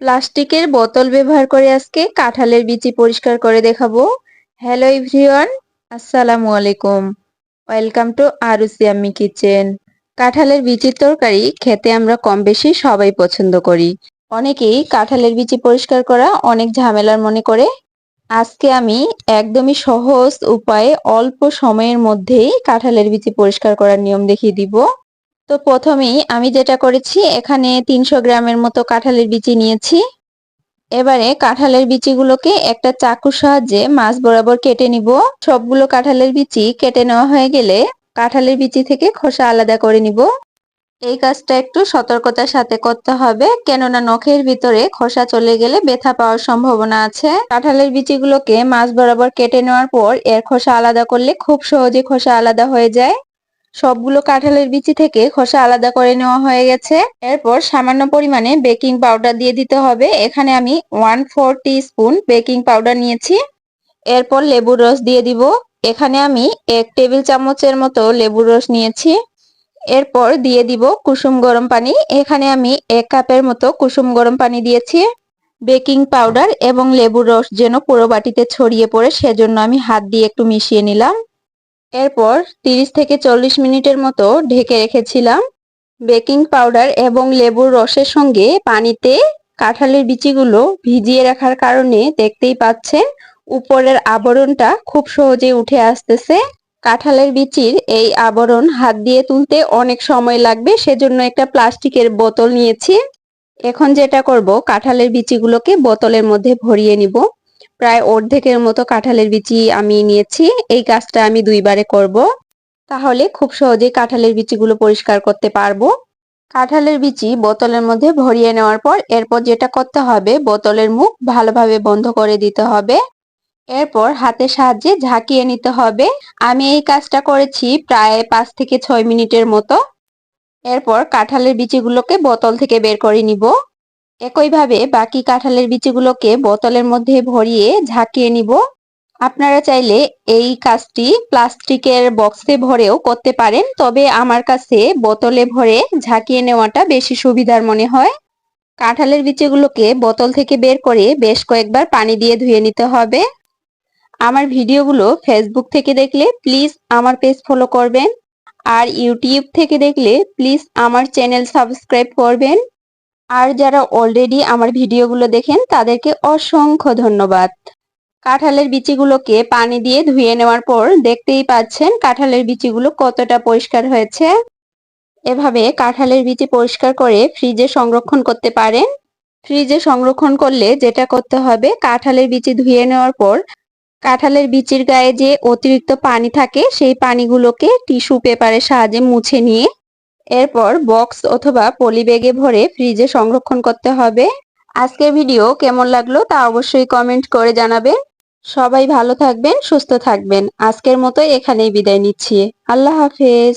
প্লাস্টিকের বোতল ব্যবহার করে আজকে কাঁঠালের বিচি পরিষ্কার করে দেখাবো। হ্যালো এভরিওয়ান আসসালামু আলাইকুম। ওয়েলকাম টু আরুসি আম্মি কিচেন কাঁঠালের বিচির তরকারি খেতে আমরা কম বেশি সবাই পছন্দ করি। অনেকেই কাঁঠালের বিচি পরিষ্কার করা অনেক ঝামেলার মনে করে। আজকে আমি একদমই সহজ উপায়ে অল্প সময়ের মধ্যেই কাঁঠালের বিচি পরিষ্কার করার নিয়ম দেখিয়ে দিব। তো প্রথমেই আমি যেটা করেছি, এখানে তিনশো গ্রামের মতো কাঁঠালের বিচি নিয়েছি। এবারে কাঁঠালের বিচিগুলোকে একটা চাকুর সাহায্যে মাছ বরাবর কেটে নিব। সবগুলো কাঁঠালের বিচি কেটে নেওয়া হয়ে গেলে কাঁঠালের বিচি থেকে খোসা আলাদা করে নিব। এই কাজটা একটু সতর্কতার সাথে করতে হবে, কেননা নখের ভিতরে খোসা চলে গেলে ব্যথা পাওয়ার সম্ভাবনা আছে। কাঁঠালের বিচিগুলোকে মাছ বরাবর কেটে নেওয়ার পর এর খোসা আলাদা করলে খুব সহজে খোসা আলাদা হয়ে যায়। সবগুলো কাঁঠালের বিচি থেকে খোসা আলাদা করে নেওয়া হয়ে গেছে। এরপর সামান্য পরিমাণে বেকিং পাউডার দিয়ে দিতে হবে। এখানে আমি one four spoon baking powder নিয়েছি। এরপর লেবুর রস দিয়ে দিব। এখানে আমি এক টেবিল চামচের মতো লেবুর রস নিয়েছি। এরপর দিয়ে দিব কুসুম গরম পানি। এখানে আমি এক কাপের মতো কুসুম গরম পানি দিয়েছি। বেকিং পাউডার এবং লেবুর রস যেন পুরো বাটিতে ছড়িয়ে পড়ে, সেজন্য আমি হাত দিয়ে একটু মিশিয়ে নিলাম। এরপর 30 থেকে চল্লিশ মিনিটের মতো ঢেকে রেখেছিলাম। বেকিং পাউডার এবং লেবুর রসের সঙ্গে পানিতে কাঁঠালের বিচিগুলো ভিজিয়ে রাখার কারণে দেখতেই পাচ্ছেন উপরের আবরণটা খুব সহজে উঠে আসতেছে। কাঁঠালের বিচির এই আবরণ হাত দিয়ে তুলতে অনেক সময় লাগবে, সেজন্য একটা প্লাস্টিকের বোতল নিয়েছি। এখন যেটা করব, কাঁঠালের বিচিগুলোকে বোতলের মধ্যে ভরিয়ে নিব। প্রায় অর্ধেকের মতো কাঁঠালের বিচি আমি নিয়েছি। এই কাজটা আমি দুইবারে করব। তাহলে খুব সহজেই কাঁঠালের বিচিগুলো পরিষ্কার করতে পারব। কাঁঠালের বিচি বোতলের মধ্যে ভরিয়ে নেওয়ার পর এরপর যেটা করতে হবে, বোতলের মুখ ভালোভাবে বন্ধ করে দিতে হবে। এরপর হাতের সাহায্যে ঝাঁকিয়ে নিতে হবে। আমি এই কাজটা করেছি প্রায় পাঁচ থেকে ছয় মিনিটের মতো। এরপর কাঁঠালের বিচিগুলোকে বোতল থেকে বের করে নিব। একইভাবে বাকি কাঁঠালের বিচিগুলোকে বোতলের মধ্যে ভরিয়ে ঝাঁকিয়ে নিব। আপনারা চাইলে এই কাজটি প্লাস্টিকের বক্সে ভরেও করতে পারেন, তবে আমার কাছে বোতলে ভরে ঝাঁকিয়ে নেওয়াটা বেশি সুবিধার মনে হয়। কাঁঠালের বিচিগুলোকে বোতল থেকে বের করে বেশ কয়েকবার পানি দিয়ে ধুয়ে নিতে হবে। আমার ভিডিওগুলো ফেসবুক থেকে দেখলে প্লিজ আমার পেজ ফলো করবেন, আর ইউটিউব থেকে দেখলে প্লিজ আমার চ্যানেল সাবস্ক্রাইব করবেন। আর যারা অলরেডি আমার ভিডিওগুলো দেখেন, তাদেরকে অসংখ্য ধন্যবাদ। কাঁঠালের বিচিগুলোকে পানি দিয়ে ধুয়ে নেওয়ার পর দেখতেই পাচ্ছেন কাঁঠালের বিচিগুলো কতটা পরিষ্কার হয়েছে। এভাবে কাঁঠালের বিচি পরিষ্কার করে ফ্রিজে সংরক্ষণ করতে পারেন। ফ্রিজে সংরক্ষণ করলে যেটা করতে হবে, কাঁঠালের বিচি ধুয়ে নেওয়ার পর কাঁঠালের বিচির গায়ে যে অতিরিক্ত পানি থাকে, সেই পানিগুলোকে টিস্যু পেপারের সাহায্যে মুছে নিয়ে এরপর বক্স অথবা পলি ব্যাগে ভরে ফ্রিজে সংরক্ষণ করতে হবে। আজকের ভিডিও কেমন লাগল তা অবশ্যই কমেন্ট করে জানাবেন। সবাই ভালো থাকবেন, সুস্থ থাকবেন। আজকের মতো এখানেই বিদায় নিচ্ছি। আল্লাহ হাফেজ।